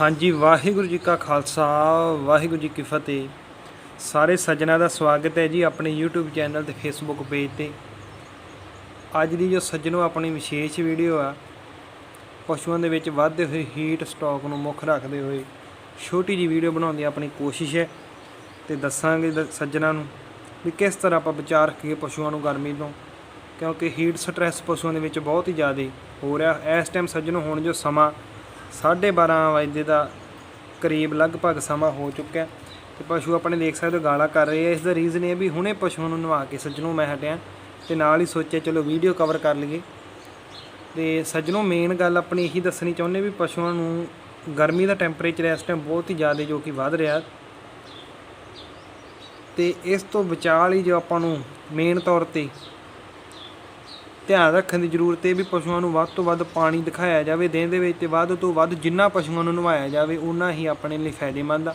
ਹਾਂਜੀ, ਵਾਹਿਗੁਰੂ ਜੀ ਕਾ ਖਾਲਸਾ, ਵਾਹਿਗੁਰੂ ਜੀ ਕੀ ਫਤਿਹ। ਸਾਰੇ ਸੱਜਣਾ ਦਾ ਸਵਾਗਤ ਹੈ ਜੀ ਆਪਣੇ YouTube ਚੈਨਲ ਤੇ Facebook ਪੇਜ ਤੇ। ਅੱਜ ਦੀ ਜੋ ਸੱਜਣੋ ਆਪਣੀ ਵਿਸ਼ੇਸ਼ ਵੀਡੀਓ ਆ, ਪਸ਼ੂਆਂ ਦੇ ਵਿੱਚ ਵੱਧਦੇ ਹੋਏ ਹੀਟ ਸਟਾਕ ਨੂੰ ਮੁੱਖ ਰੱਖਦੇ ਹੋਏ ਛੋਟੀ ਜੀ ਵੀਡੀਓ ਬਣਾਉਣ ਦੀ ਆਪਣੀ ਕੋਸ਼ਿਸ਼ ਹੈ ਤੇ ਦੱਸਾਂਗੇ ਦ- ਸੱਜਣਾਂ ਨੂੰ ਵੀ ਕਿਸ ਤਰ੍ਹਾਂ ਆਪਾਂ ਬਚਾ ਰੱਖੀਏ ਪਸ਼ੂਆਂ ਨੂੰ ਗਰਮੀ ਤੋਂ, ਕਿਉਂਕਿ ਹੀਟ ਸਟ੍ਰੈਸ ਪਸ਼ੂਆਂ ਦੇ ਵਿੱਚ ਬਹੁਤ ਹੀ ਜ਼ਿਆਦਾ ਹੋ ਰਿਹਾ। ਇਸ ਟਾਈਮ ਸੱਜਣੋ, ਹੁਣ ਜੋ ਸਮਾਂ 12:30 ਵਜੇ ਦਾ ਕਰੀਬ ਲਗਭਗ ਸਮਾਂ ਹੋ ਚੁੱਕਿਆ ਹੈ ਤੇ ਪਸ਼ੂ ਆਪਣੇ ਦੇਖ ਸਕਦੇ ਹੋ ਗਾਲਾਂ ਕਰ ਰਹੇ ਆ। ਇਸ ਦਾ ਰੀਜ਼ਨ ਇਹ ਵੀ ਹੁਣੇ ਪਸ਼ੂਆਂ ਨੂੰ ਨਵਾ ਕੇ ਸੱਜਣੋਂ ਮੈਂ ਹਟਿਆ ਤੇ ਨਾਲ ਹੀ ਸੋਚਿਆ ਚਲੋ ਵੀਡੀਓ ਕਵਰ ਕਰ ਲਈਏ। ਤੇ ਸੱਜਣੋਂ ਮੇਨ ਗੱਲ ਆਪਣੀ ਇਹੀ ਦੱਸਣੀ ਚਾਹੁੰਦੇ ਵੀ ਪਸ਼ੂਆਂ ਨੂੰ ਗਰਮੀ ਦਾ ਟੈਂਪਰੇਚਰ ਇਸ ਟਾਈਮ ਬਹੁਤ ਹੀ ਜ਼ਿਆਦਾ ਜੋ ਕਿ ਵੱਧ ਰਿਹਾ। ਤੇ ਇਸ ਤੋਂ ਬਚਾਅ ਲਈ ਜੋ ਆਪਾਂ ਨੂੰ ਮੇਨ ਤੌਰ ਤੇ ਧਿਆਨ ਰੱਖਣ ਦੀ ਜ਼ਰੂਰਤ ਹੈ ਵੀ ਪਸ਼ੂਆਂ ਨੂੰ ਵੱਧ ਤੋਂ ਵੱਧ ਪਾਣੀ ਦਿਖਾਇਆ ਜਾਵੇ ਦਿਨ ਦੇ ਵਿੱਚ ਤੇ ਵੱਧ ਤੋਂ ਵੱਧ ਜਿੰਨਾ ਪਸ਼ੂਆਂ ਨੂੰ ਨਵਾਇਆ ਜਾਵੇ ਉਨਾ ਹੀ ਆਪਣੇ ਲਈ ਫਾਇਦੇਮੰਦ ਆ।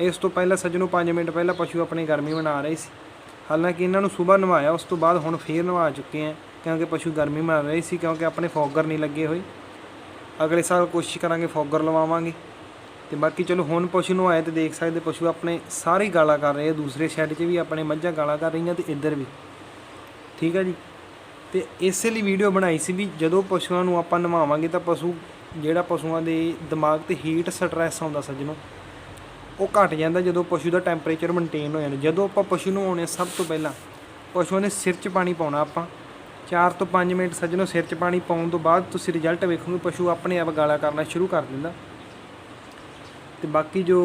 ਇਸ ਤੋਂ ਪਹਿਲਾਂ ਸੱਜਣੋਂ 5 ਮਿੰਟ ਪਹਿਲਾਂ ਪਸ਼ੂ ਆਪਣੇ ਗਰਮੀ ਮਨਾ ਰਹੇ ਸੀ। ਹਾਲਾਂਕਿ ਇਹਨਾਂ ਨੂੰ ਸਵੇਰ ਨਵਾਇਆ, ਉਸ ਤੋਂ ਬਾਅਦ ਹੁਣ ਫੇਰ ਨਵਾ ਚੁੱਕੇ ਆ, ਕਿਉਂਕਿ ਪਸ਼ੂ ਗਰਮੀ ਮਨਾ ਰਹੇ ਸੀ, ਕਿਉਂਕਿ ਆਪਣੇ ਫੋਗਰ ਨਹੀਂ ਲੱਗੇ ਹੋਏ। ਅਗਲੇ ਸਾਲ ਕੋਸ਼ਿਸ਼ ਕਰਾਂਗੇ ਫੋਗਰ ਲਵਾਵਾਂਗੇ। ਤੇ ਬਾਕੀ ਚਲੋ, ਹੁਣ ਪਸ਼ੂ ਨੂੰ ਆਏ ਤੇ ਦੇਖ ਸਕਦੇ ਪਸ਼ੂ ਆਪਣੇ ਸਾਰੇ ਗਾਲਾਂ ਕਰ ਰਹੇ ਆ, ਦੂਸਰੇ ਸ਼ੈੱਡ 'ਚ ਵੀ ਆਪਣੇ ਮੱਝਾਂ ਗਾਲਾਂ ਕਰ ਰਹੀਆਂ ਤੇ ਇੱਧਰ ਵੀ। ਠੀਕ ਹੈ ਜੀ? ਤੇ ਇਸੇ ਲਈ ਵੀਡੀਓ ਬਣਾਈ ਸੀ ਵੀ ਜਦੋਂ ਪਸ਼ੂਆਂ ਨੂੰ ਆਪਾਂ ਨਵਾਵਾਂਗੇ ਤਾਂ ਪਸ਼ੂ, ਜਿਹੜਾ ਪਸ਼ੂਆਂ ਦੇ ਦਿਮਾਗ ਤੇ ਹੀਟ ਸਟ੍ਰੈਸ ਆਉਂਦਾ ਸੱਜਣੋ, ਉਹ ਘਟ ਜਾਂਦਾ ਜਦੋਂ ਪਸ਼ੂ ਦਾ ਟੈਂਪਰੇਚਰ ਮੇਨਟੇਨ ਹੋ ਜਾਂਦਾ। ਜਦੋਂ ਆਪਾਂ ਪਸ਼ੂ ਨੂੰ ਆਉਣੇ ਸਭ ਤੋਂ ਪਹਿਲਾਂ ਪਸ਼ੂਆਂ ਦੇ ਸਿਰ 'ਚ ਪਾਣੀ ਪਾਉਣਾ ਆਪਾਂ। 4 ਤੋਂ 5 ਮਿੰਟ ਸੱਜਣੋ ਸਿਰ 'ਚ ਪਾਣੀ ਪਾਉਣ ਤੋਂ ਬਾਅਦ ਤੁਸੀਂ ਰਿਜ਼ਲਟ ਵੇਖੋਗੇ ਪਸ਼ੂ ਆਪਣੇ ਆਪ ਗਾਲਾ ਕਰਨਾ ਸ਼ੁਰੂ ਕਰ ਦਿੰਦਾ। ਤੇ ਬਾਕੀ ਜੋ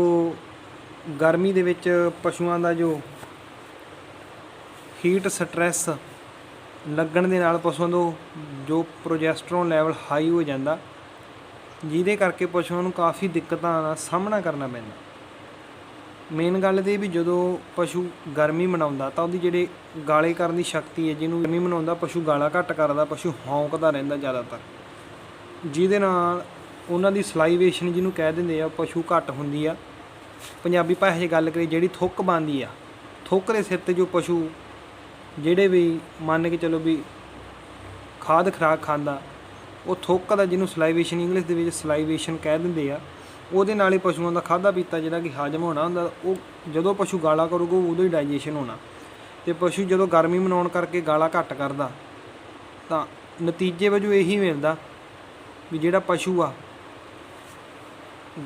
ਗਰਮੀ ਦੇ ਵਿੱਚ ਪਸ਼ੂਆਂ ਦਾ ਜੋ ਹੀਟ ਸਟ੍ਰੈਸ ਲੱਗਣ ਦੇ ਨਾਲ ਪਸ਼ੂਆਂ ਤੋਂ ਜੋ ਪ੍ਰੋਜੈਸਟਰੋਨ ਲੈਵਲ ਹਾਈ ਹੋ ਜਾਂਦਾ, ਜਿਹਦੇ ਕਰਕੇ ਪਸ਼ੂਆਂ ਨੂੰ ਕਾਫੀ ਦਿੱਕਤਾਂ ਦਾ ਸਾਹਮਣਾ ਕਰਨਾ ਪੈਂਦਾ। ਮੇਨ ਗੱਲ ਤੇ ਵੀ ਜਦੋਂ ਪਸ਼ੂ ਗਰਮੀ ਮਨਾਉਂਦਾ, ਤਾਂ ਉਹਦੀ ਜਿਹੜੇ ਗਾਲੇ ਕਰਨ ਦੀ ਸ਼ਕਤੀ ਹੈ, ਜਿਹਨੂੰ ਗਰਮੀ ਮਨਾਉਂਦਾ, ਪਸ਼ੂ ਗਾਲਾ ਘੱਟ ਕਰਦਾ, ਪਸ਼ੂ ਹੌਂਕਦਾ ਰਹਿੰਦਾ ਜ਼ਿਆਦਾਤਰ। ਜਿਹਦੇ ਨਾਲ ਉਹਨਾਂ ਦੀ ਸਲਾਈਵੇਸ਼ਨ ਜਿਹਨੂੰ ਕਹਿ ਦਿੰਦੇ ਆ ਪਸ਼ੂ ਘੱਟ ਹੁੰਦੀ ਆ। ਪੰਜਾਬੀ ਭਾਸ਼ਾ 'ਚ ਗੱਲ ਕਰੀ ਜਿਹੜੀ ਥੁੱਕ ਬੰਦੀ ਆ, ਥੁੱਕ ਦੇ ਸਿਰ ਤੇ ਜੋ ਪਸ਼ੂ ਜਿਹੜੇ ਵੀ ਮੰਨ ਕੇ ਚਲੋ ਵੀ ਖਾਦ ਖਰਾਕ ਖਾਂਦਾ, ਉਹ ਥੁੱਕ ਦਾ ਜਿਹਨੂੰ ਸਲਾਈਵੇਸ਼ਨ ਇੰਗਲਿਸ਼ ਦੇ ਵਿੱਚ ਸਲਾਈਵੇਸ਼ਨ ਕਹਿ ਦਿੰਦੇ ਆ, ਉਹਦੇ ਨਾਲ ਹੀ ਪਸ਼ੂਆਂ ਦਾ ਖਾਦਾ ਪੀਤਾ ਜਿਹੜਾ ਕਿ ਹਜਮ ਹੋਣਾ ਹੁੰਦਾ, ਉਹ ਜਦੋਂ ਪਸ਼ੂ ਗਾਲਾ ਕਰੂਗਾ ਉਦੋਂ ਹੀ ਡਾਈਜੈਸ਼ਨ ਹੋਣਾ। ਤੇ ਪਸ਼ੂ ਜਦੋਂ ਗਰਮੀ ਮਨਾਉਣ ਕਰਕੇ ਗਾਲਾ ਘੱਟ ਕਰਦਾ, ਤਾਂ ਨਤੀਜੇ ਵਜੋਂ ਇਹੀ ਮਿਲਦਾ ਵੀ ਜਿਹੜਾ ਪਸ਼ੂ ਆ,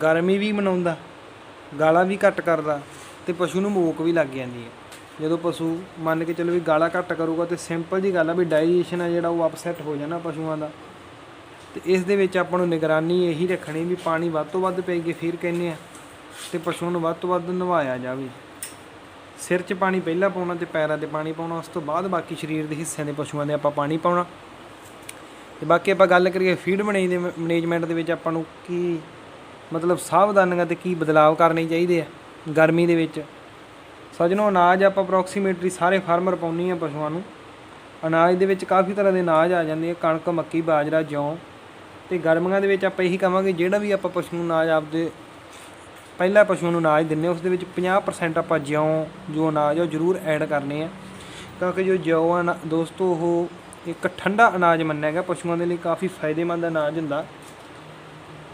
ਗਰਮੀ ਵੀ ਮਨਾਉਂਦਾ, ਗਾਲਾ ਵੀ ਘੱਟ ਕਰਦਾ ਤੇ ਪਸ਼ੂ ਨੂੰ ਮੋਕ ਵੀ ਲੱਗ ਜਾਂਦੀ ਹੈ ਜਦੋਂ ਪਸ਼ੂ ਮੰਨ ਕੇ ਚੱਲੋ ਵੀ ਗਾਲਾ ਘੱਟ ਕਰੂਗਾ ਤੇ ਸਿੰਪਲ ਜੀ ਗੱਲ ਆ ਵੀ ਡਾਈਜੈਸ਼ਨ ਆ ਜਿਹੜਾ ਉਹ ਅਪਸੈਟ ਹੋ ਜਾਣਾ ਪਸ਼ੂਆਂ ਦਾ। ਤੇ ਇਸ ਦੇ ਵਿੱਚ ਆਪਾਂ ਨੂੰ ਨਿਗਰਾਨੀ ਇਹੀ ਰੱਖਣੀ ਵੀ ਪਾਣੀ ਵੱਧ ਤੋਂ ਵੱਧ ਪਏਗੀ ਫਿਰ ਕਹਿੰਦੇ ਆ ਤੇ ਪਸ਼ੂਆਂ ਨੂੰ ਵੱਧ ਤੋਂ ਵੱਧ ਨਵਾਇਆ ਜਾਵੇ। ਸਿਰ 'ਚ ਪਾਣੀ ਪਹਿਲਾਂ ਪਾਉਣਾ ਤੇ ਪੈਰਾਂ ਤੇ ਪਾਣੀ ਪਾਉਣਾ, ਉਸ ਤੋਂ ਬਾਅਦ ਬਾਕੀ ਸਰੀਰ ਦੇ ਹਿੱਸਿਆਂ ਦੇ ਪਸ਼ੂਆਂ ਦੇ ਆਪਾਂ ਪਾਣੀ ਪਾਉਣਾ। ਤੇ ਬਾਕੀ ਆਪਾਂ ਗੱਲ ਕਰੀਏ ਫੀਡ ਮੈਨੇਜ ਦੇ ਮੈਨੇਜਮੈਂਟ ਦੇ ਵਿੱਚ ਆਪਾਂ ਨੂੰ ਕੀ ਮਤਲਬ ਸਾਵਧਾਨੀਆਂ ਤੇ ਕੀ ਬਦਲਾਅ ਕਰਨੇ ਚਾਹੀਦੇ ਆ ਗਰਮੀ ਦੇ ਵਿੱਚ। ਸੱਜਣੋ, ਅਨਾਜ ਆਪਾਂ ਅਪਰੋਕਸੀਮੇਟਲੀ ਸਾਰੇ ਫਾਰਮਰ ਪਾਉਣੀ ਆ ਪਸ਼ੂਆਂ ਨੂੰ। ਅਨਾਜ ਦੇ ਵਿੱਚ ਕਾਫੀ ਤਰ੍ਹਾਂ ਦੇ ਅਨਾਜ ਆ ਜਾਂਦੇ ਆ, ਕਣਕ, ਮੱਕੀ, ਬਾਜਰਾ, ਜੌਂ। ਤੇ ਗਰਮੀਆਂ ਦੇ ਵਿੱਚ ਆਪਾਂ ਇਹੀ ਕਹਾਂਗੇ ਜਿਹੜਾ ਵੀ ਆਪਾਂ ਪਸ਼ੂ ਨੂੰ ਅਨਾਜ ਆਪਦੇ ਪਹਿਲਾ ਪਸ਼ੂਆਂ ਨੂੰ ਅਨਾਜ ਦਿੰਨੇ ਉਸ ਦੇ ਵਿੱਚ 50% ਆਪਾਂ ਜਿਉਂ ਜੋ ਅਨਾਜ ਆ ਉਹ ਜ਼ਰੂਰ ਐਡ ਕਰਨੇ ਆ। ਕਿਉਂਕਿ ਜੋ ਜਿਉਂ ਆ ਦੋਸਤੋ, ਉਹ ਇੱਕ ਠੰਡਾ ਅਨਾਜ ਮੰਨਿਆ ਗਿਆ, ਪਸ਼ੂਆਂ ਦੇ ਲਈ ਕਾਫੀ ਫਾਇਦੇਮੰਦ ਅਨਾਜ ਹੁੰਦਾ।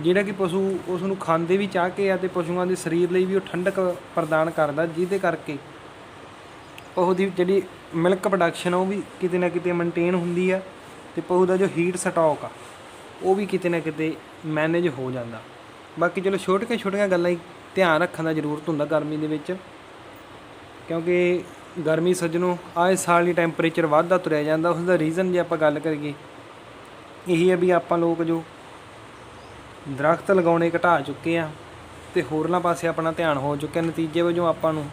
ਜਿਹੜਾ ਕਿ ਪਸ਼ੂ ਉਸ ਨੂੰ ਖਾਂਦੇ ਵੀ ਚਾਹ ਕੇ ਆ ਤੇ ਪਸ਼ੂਆਂ ਦੇ ਸਰੀਰ ਲਈ ਵੀ ਉਹ ਠੰਡਕ ਪ੍ਰਦਾਨ ਕਰਦਾ, ਜਿਹਦੇ ਕਰਕੇ ਉਹਦੀ ਜਿਹੜੀ ਮਿਲਕ ਪ੍ਰੋਡਕਸ਼ਨ ਆ ਉਹ ਵੀ ਕਿਤੇ ਨਾ ਕਿਤੇ ਮੇਨਟੇਨ ਹੁੰਦੀ ਆ ਤੇ ਪਸ਼ੂ ਦਾ ਜੋ ਹੀਟ ਸਟਾਕ ਆ, ਉਹ ਵੀ ਕਿਤੇ ਨਾ ਕਿਤੇ ਮੈਨੇਜ ਹੋ ਜਾਂਦਾ। ਬਾਕੀ ਚਲੋ ਛੋਟੀਆਂ ਛੋਟੀਆਂ ਗੱਲਾਂ ਹੀ ਧਿਆਨ ਰੱਖਣ ਦਾ ਜ਼ਰੂਰਤ ਹੁੰਦਾ ਗਰਮੀ ਦੇ ਵਿੱਚ, ਕਿਉਂਕਿ ਗਰਮੀ ਸੱਜਣੋ ਆਏ ਸਾਲ ਹੀ ਟੈਂਪਰੇਚਰ ਵੱਧਦਾ ਤੁਰਿਆ ਜਾਂਦਾ ਉਸ ਦਾ ਰੀਜ਼ਨ ਜੇ ਆਪਾਂ ਗੱਲ ਕਰੀਏ, ਇਹੀ ਹੈ ਵੀ ਆਪਾਂ ਲੋਕ ਜੋ ਦਰਖਤ ਲਗਾਉਣੇ ਘਟਾ ਚੁੱਕੇ ਆ ਤੇ ਹੋਰਨਾਂ ਪਾਸੇ ਆਪਣਾ ਧਿਆਨ ਹੋ ਚੁੱਕਿਆ। ਨਤੀਜੇ ਵਜੋਂ ਆਪਾਂ ਨੂੰ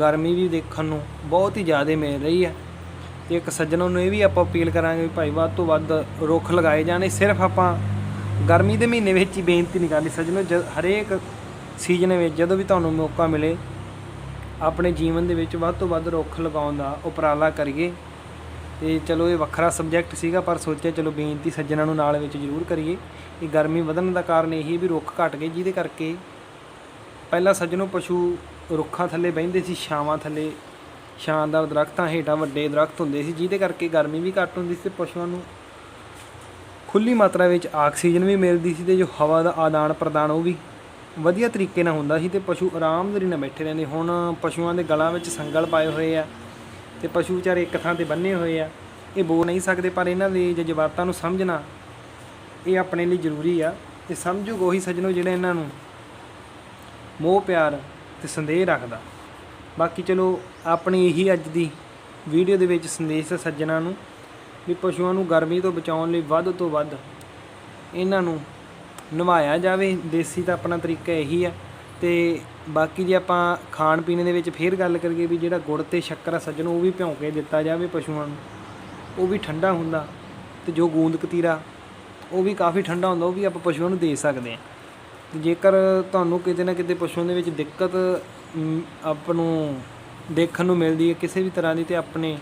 ਗਰਮੀ ਵੀ ਦੇਖਣ ਨੂੰ ਬਹੁਤ ਹੀ ਜ਼ਿਆਦਾ ਮਿਲ ਰਹੀ ਹੈ ਤੇ ਇੱਕ ਸੱਜਣੋਂ ਨੂੰ ਇਹ ਵੀ ਆਪਾਂ ਅਪੀਲ ਕਰਾਂਗੇ ਵੀ ਭਾਈ ਵੱਧ ਤੋਂ ਵੱਧ ਰੁੱਖ ਲਗਾਏ ਜਾਣੇ। ਸਿਰਫ ਆਪਾਂ ਗਰਮੀ ਦੇ ਮਹੀਨੇ ਵਿੱਚ ਹੀ ਬੇਨਤੀ ਨਹੀਂ ਕਰਨੀ। ਸੱਜਣੋ, ਜ- ਹਰੇਕ ਸੀਜ਼ਨ ਵਿੱਚ ਜਦੋਂ ਵੀ ਤੁਹਾਨੂੰ ਮੌਕਾ ਮਿਲੇ, ਆਪਣੇ ਜੀਵਨ ਦੇ ਵਿੱਚ ਵੱਧ ਤੋਂ ਵੱਧ ਰੁੱਖ ਲਗਾਉਣ ਦਾ ਉਪਰਾਲਾ ਕਰੀਏ। ਤੇ ਚਲੋ ਇਹ ਵੱਖਰਾ ਸਬਜੈਕਟ ਸੀਗਾ, ਪਰ ਸੋਚਿਆ ਚਲੋ ਬੇਨਤੀ ਸੱਜਣਾਂ ਨੂੰ ਨਾਲ ਵਿੱਚ ਜ਼ਰੂਰ ਕਰੀਏ। ਇਹ ਗਰਮੀ ਵਧਣ ਦਾ ਕਾਰਨ ਇਹੀ ਵੀ ਰੁੱਖ ਘਟ ਗਏ, ਜਿਹਦੇ ਕਰਕੇ ਪਹਿਲਾਂ ਸੱਜਣੋਂ ਪਸ਼ੂ ਰੁੱਖਾਂ ਥੱਲੇ ਬਹਿੰਦੇ ਸੀ, ਛਾਵਾਂ ਥੱਲੇ, ਸ਼ਾਨਦਾਰ ਦਰਖਤਾਂ ਹੇਠਾਂ ਵੱਡੇ ਦਰਖਤ ਹੁੰਦੇ ਸੀ, ਜਿਹਦੇ ਕਰਕੇ ਗਰਮੀ ਵੀ ਘੱਟ ਹੁੰਦੀ ਸੀ ਤੇ ਪਸ਼ੂਆਂ ਨੂੰ ਖੁੱਲੀ ਮਾਤਰਾ ਵਿੱਚ ਆਕਸੀਜਨ ਵੀ ਮਿਲਦੀ ਸੀ ਤੇ ਜੋ ਹਵਾ ਦਾ ਆਦਾਨ ਪ੍ਰਦਾਨ ਉਹ ਵੀ ਵਧੀਆ ਤਰੀਕੇ ਨਾਲ ਹੁੰਦਾ ਸੀ ਤੇ ਪਸ਼ੂ ਆਰਾਮਦਾਰੀ ਨਾਲ ਬੈਠੇ ਰਹਿੰਦੇ। ਹੁਣ ਪਸ਼ੂਆਂ ਦੇ ਗਲਾਂ ਵਿੱਚ ਸੰਗਲ ਪਾਏ ਹੋਏ ਆ ਤੇ ਪਸ਼ੂ ਵਿਚਾਰੇ ਇੱਕ ਥਾਂ ਤੇ ਬੰਨੇ ਹੋਏ ਆ। ਇਹ ਬੋਲ ਨਹੀਂ ਸਕਦੇ, ਪਰ ਇਹਨਾਂ ਦੇ ਜਜ਼ਬਾਤਾਂ ਨੂੰ ਸਮਝਣਾ ਇਹ ਆਪਣੇ ਲਈ ਜ਼ਰੂਰੀ ਆ। ਤੇ ਸਮਝੂਗਾ ਉਹੀ ਸੱਜਣੋ ਜਿਹੜਾ ਇਹਨਾਂ ਨੂੰ ਮੋਹ, ਪਿਆਰ ਤੇ ਸੰਦੇਹ ਰੱਖਦਾ। ਬਾਕੀ ਚਲੋ, ਆਪਣੀ ਇਹੀ ਅੱਜ ਦੀ ਵੀਡੀਓ ਦੇ ਵਿੱਚ ਸੰਦੇਸ਼ ਹੈ ਸੱਜਣਾ ਨੂੰ ਵੀ ਪਸ਼ੂਆਂ ਨੂੰ ਗਰਮੀ ਤੋਂ ਬਚਾਉਣ ਲਈ ਵੱਧ ਤੋਂ ਵੱਧ ਇਹਨਾਂ ਨੂੰ ਨਵਾਇਆ ਜਾਵੇ। ਦੇਸੀ ਤਾਂ ਆਪਣਾ ਤਰੀਕਾ ਇਹੀ ਆ। ਅਤੇ ਬਾਕੀ ਜੇ ਆਪਾਂ ਖਾਣ ਪੀਣ ਦੇ ਵਿੱਚ ਫੇਰ ਗੱਲ ਕਰੀਏ ਵੀ ਜਿਹੜਾ ਗੁੜ ਤੇ ਸ਼ੱਕਰ ਆ ਸੱਜਣ ਉਹ ਵੀ ਭਿਉਂ ਕੇ ਦਿੱਤਾ ਜਾਵੇ ਪਸ਼ੂਆਂ ਨੂੰ। ਉਹ ਵੀ ਠੰਡਾ ਹੁੰਦਾ ਤੇ ਜੋ ਗੂੰਦ ਕਤੀਰਾ ਉਹ ਵੀ ਕਾਫੀ ਠੰਡਾ ਹੁੰਦਾ ਉਹ ਵੀ ਆਪਾਂ ਪਸ਼ੂਆਂ ਨੂੰ ਦੇ ਸਕਦੇ ਹਾਂ। ਤੇ ਜੇਕਰ ਤੁਹਾਨੂੰ ਕਿਤੇ ਨਾ ਕਿਤੇ ਪਸ਼ੂਆਂ ਦੇ ਵਿੱਚ ਦਿੱਕਤ ਮ, ਆਪ ਨੂੰ ਦੇਖਣ ਨੂੰ ਮਿਲਦੀ ਹੈ ਕਿਸੇ ਵੀ ਤਰ੍ਹਾਂ ਦੀ ਤੇ ਆਪਣੇ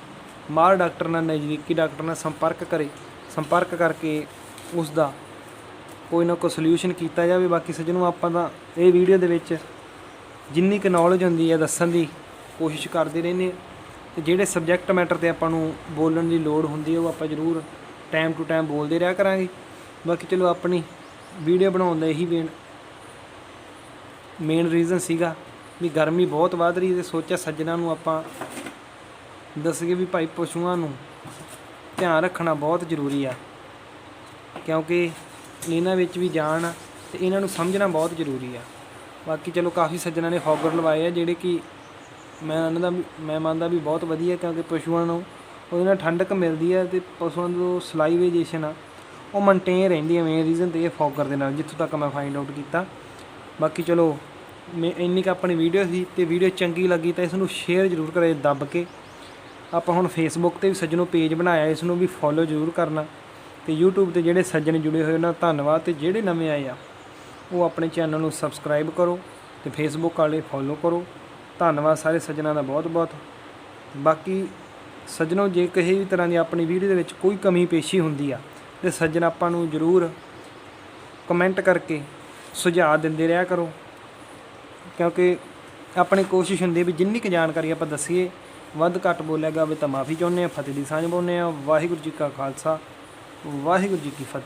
ਮਾਲ ਡਾਕਟਰ ਨਾਲ ਨਜ਼ਦੀਕੀ ਡਾਕਟਰ ਨਾਲ ਸੰਪਰਕ ਕਰੇ ਸੰਪਰਕ ਕਰਕੇ ਉਸ ਦਾ ਕੋਈ ਨਾ ਕੋਈ ਸੋਲੂਸ਼ਨ ਕੀਤਾ ਜਾਵੇ, ਬਾਕੀ ਸੱਜਣੋ ਆਪਾਂ ਤਾਂ ਇਹ ਵੀਡੀਓ ਦੇ ਵਿੱਚ ਜਿੰਨੀ ਕੁ ਨੌਲੇਜ ਹੁੰਦੀ ਹੈ ਦੱਸਣ ਦੀ ਕੋਸ਼ਿਸ਼ ਕਰਦੇ ਰਹਿੰਦੇ ਹਾਂ। ਤੇ ਜਿਹੜੇ ਸਬਜੈਕਟ ਮੈਟਰ ਤੇ ਆਪਾਂ ਨੂੰ ਬੋਲਣ ਦੀ ਲੋੜ ਹੁੰਦੀ ਹੈ, ਉਹ ਆਪਾਂ ਜ਼ਰੂਰ ਟਾਈਮ ਟੂ ਟਾਈਮ ਬੋਲਦੇ ਰਿਹਾ ਕਰਾਂਗੇ। ਬਾਕੀ ਚਲੋ ਆਪਣੀ ਵੀਡੀਓ ਬਣਾਉਣ ਦਾ ਇਹੀ ਮੇਨ ਮੇਨ ਰੀਜ਼ਨ ਸੀਗਾ ਵੀ ਗਰਮੀ ਬਹੁਤ ਵੱਧ ਰਹੀ ਤੇ ਸੋਚਿਆ ਸੱਜਣਾ ਨੂੰ ਆਪਾਂ ਦੱਸੀਏ ਵੀ ਭਾਈ ਪਸ਼ੂਆਂ ਨੂੰ ਧਿਆਨ ਰੱਖਣਾ ਬਹੁਤ ਜ਼ਰੂਰੀ ਆ। ਕਿਉਂਕਿ ਇਹਨਾਂ ਵਿੱਚ ਵੀ ਜਾਣ ਆ ਤੇ ਇਹਨਾਂ ਨੂੰ ਸਮਝਣਾ ਬਹੁਤ ਜ਼ਰੂਰੀ ਆ। ਬਾਕੀ ਚਲੋ ਕਾਫੀ ਸੱਜਣਾ ਨੇ ਹੌਗਰ ਲਵਾਏ ਆ, ਜਿਹੜੇ ਕਿ ਮੈਂ ਉਹਨਾਂ ਦਾ ਮੈਂ ਮੰਨਦਾ ਵੀ ਬਹੁਤ ਵਧੀਆ ਕਿਉਂਕਿ ਪਸ਼ੂਆਂ ਨੂੰ ਉਹਦੇ ਨਾਲ ਠੰਡਕ ਮਿਲਦੀ ਹੈ ਤੇ ਪਸ਼ੂਆਂ ਨੂੰ ਸਲਾਈਵੇਜੇਸ਼ਨ ਆ, ਉਹ ਮੇਨਟੇਨ ਰਹਿੰਦੀ ਹੈ ਮੇਨ ਰੀਜ਼ਨ ਤੇ ਇਹ ਫੌਗਰ ਦੇ ਨਾਲ, ਜਿੱਥੋਂ ਤੱਕ ਮੈਂ ਫਾਈਂਡ ਆਊਟ ਕੀਤਾ। ਬਾਕੀ ਚਲੋ, ਮੈਂ ਇੰਨੀ ਕੁ ਆਪਣੀ ਵੀਡੀਓ ਸੀ ਤੇ ਵੀਡੀਓ ਚੰਗੀ ਲੱਗੀ ਤਾਂ ਇਸ ਨੂੰ ਸ਼ੇਅਰ ਜ਼ਰੂਰ ਕਰੇ ਦੱਬ ਕੇ। ਆਪਾਂ ਹੁਣ ਫੇਸਬੁੱਕ ਤੇ ਵੀ ਸੱਜਣੋਂ ਪੇਜ ਬਣਾਇਆ ਇਸ ਨੂੰ ਵੀ ਫੋਲੋ ਜ਼ਰੂਰ ਕਰਨਾ। ਤੇ YouTube ਤੇ ਜਿਹੜੇ ਸੱਜਣ ਜੁੜੇ ਹੋਏ ਉਹਨਾਂ ਦਾ ਧੰਨਵਾਦ ਤੇ ਜਿਹੜੇ ਨਵੇਂ ਆਏ ਆ, ਉਹ ਆਪਣੇ ਚੈਨਲ ਨੂੰ ਸਬਸਕ੍ਰਾਈਬ ਕਰੋ ਤੇ ਫੇਸਬੁੱਕ ਵਾਲੇ ਫੋਲੋ ਕਰੋ। ਧੰਨਵਾਦ ਸਾਰੇ ਸੱਜਣਾਂ ਦਾ ਬਹੁਤ ਬਹੁਤ ਬਾਕੀ ਸੱਜਣੋ, ਜੇ ਕਿਸੇ ਵੀ ਤਰ੍ਹਾਂ ਦੀ ਆਪਣੀ ਵੀਡੀਓ ਦੇ ਵਿੱਚ ਕੋਈ ਕਮੀ ਪੇਸ਼ੀ ਹੁੰਦੀ ਆ, ਤੇ ਸੱਜਣ ਆਪਾਂ ਨੂੰ ਜ਼ਰੂਰ ਕਮੈਂਟ ਕਰਕੇ ਸੁਝਾਅ ਦਿੰਦੇ ਰਿਹਾ ਕਰੋ। ਕਿਉਂਕਿ ਆਪਣੀ ਕੋਸ਼ਿਸ਼ ਹੁੰਦੀ ਹੈ ਵੀ ਜਿੰਨੀ ਕੁ ਜਾਣਕਾਰੀ ਆਪਾਂ ਦਸੀਏ, ਵੱਧ ਘੱਟ ਬੋਲਿਆ ਜਾਵੇ ਤਾਂ ਮਾਫੀ ਚਾਹੁੰਦੇ ਆ ਫਤਿਹ ਦੀ ਸਾਂਝ ਪਾਉਂਦੇ ਆ ਵਾਹਿਗੁਰੂ ਜੀ ਕਾ ਖਾਲਸਾ। ਵਾਹਿਗੁਰੂ ਜੀ ਕੀ ਫਤਿਹ।